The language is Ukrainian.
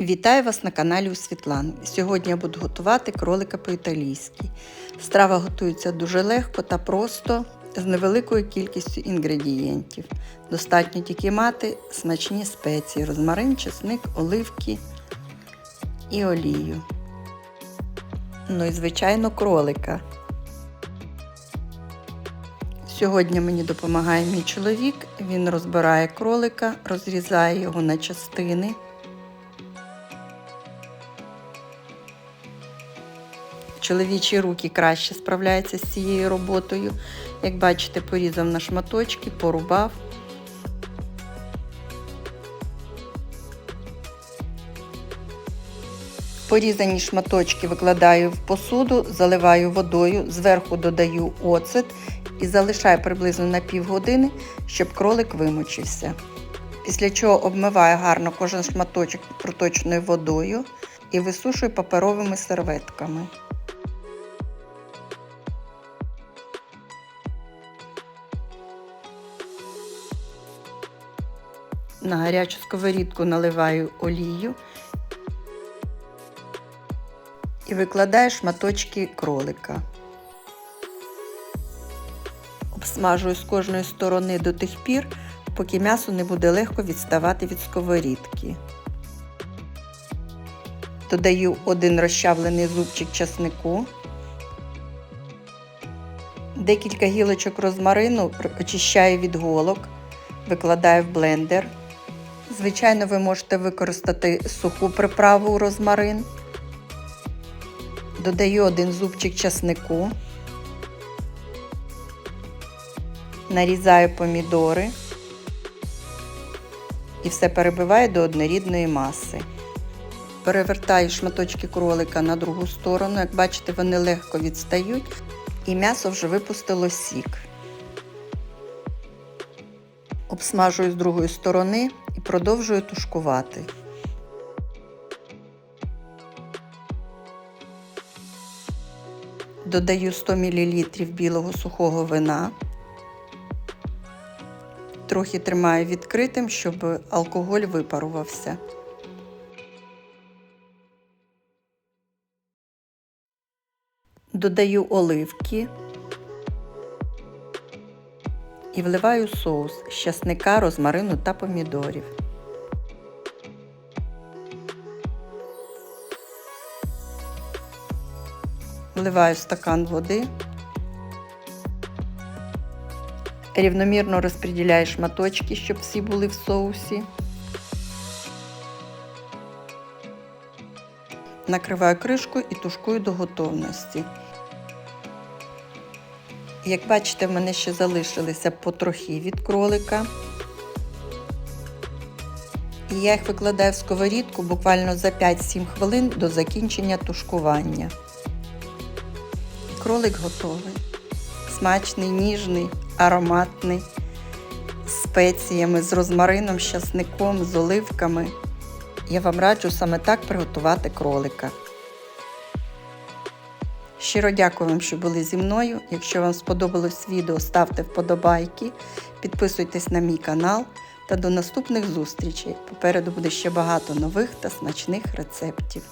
Вітаю вас на каналі у Світлани. Сьогодні я буду готувати кролика по-італійськи. Страва готується дуже легко та просто з невеликою кількістю інгредієнтів. Достатньо тільки мати смачні спеції, розмарин, чесник, оливки і олію. Ну і, звичайно, кролика. Сьогодні мені допомагає мій чоловік. Він розбирає кролика, розрізає його на частини. Чоловічі руки краще справляються з цією роботою. Як бачите, порізав на шматочки, порубав. Порізані шматочки викладаю в посуду, заливаю водою, зверху додаю оцет і залишаю приблизно на півгодини, щоб кролик вимочився. Після чого обмиваю гарно кожен шматочок проточною водою і висушую паперовими серветками. На гарячу сковорідку наливаю олію і викладаю шматочки кролика. Обсмажую з кожної сторони до тих пір, поки м'ясо не буде легко відставати від сковорідки. Додаю один розчавлений зубчик часнику, декілька гілочок розмарину очищаю від голок, викладаю в блендер. Звичайно, ви можете використати суху приправу розмарин. Додаю один зубчик часнику, нарізаю помідори і все перебиваю до однорідної маси. Перевертаю шматочки кролика на другу сторону. Як бачите, вони легко відстають і м'ясо вже випустило сік. Обсмажую з другої сторони продовжую тушкувати. Додаю 100 мл білого сухого вина. Трохи тримаю відкритим, щоб алкоголь випарувався. Додаю оливки і вливаю соус з часника, розмарину та помідорів. Вливаю стакан води. Рівномірно розподіляю шматочки, щоб всі були в соусі. Накриваю кришку і тушкую до готовності. Як бачите, в мене ще залишилися потрохи від кролика. І я їх викладаю в сковорідку буквально за 5-7 хвилин до закінчення тушкування. Кролик готовий. Смачний, ніжний, ароматний, з спеціями, з розмарином, з часником, з оливками. Я вам раджу саме так приготувати кролика. Щиро дякую вам, що були зі мною. Якщо вам сподобалось відео, ставте вподобайки, підписуйтесь на мій канал та до наступних зустрічей. Попереду буде ще багато нових та смачних рецептів.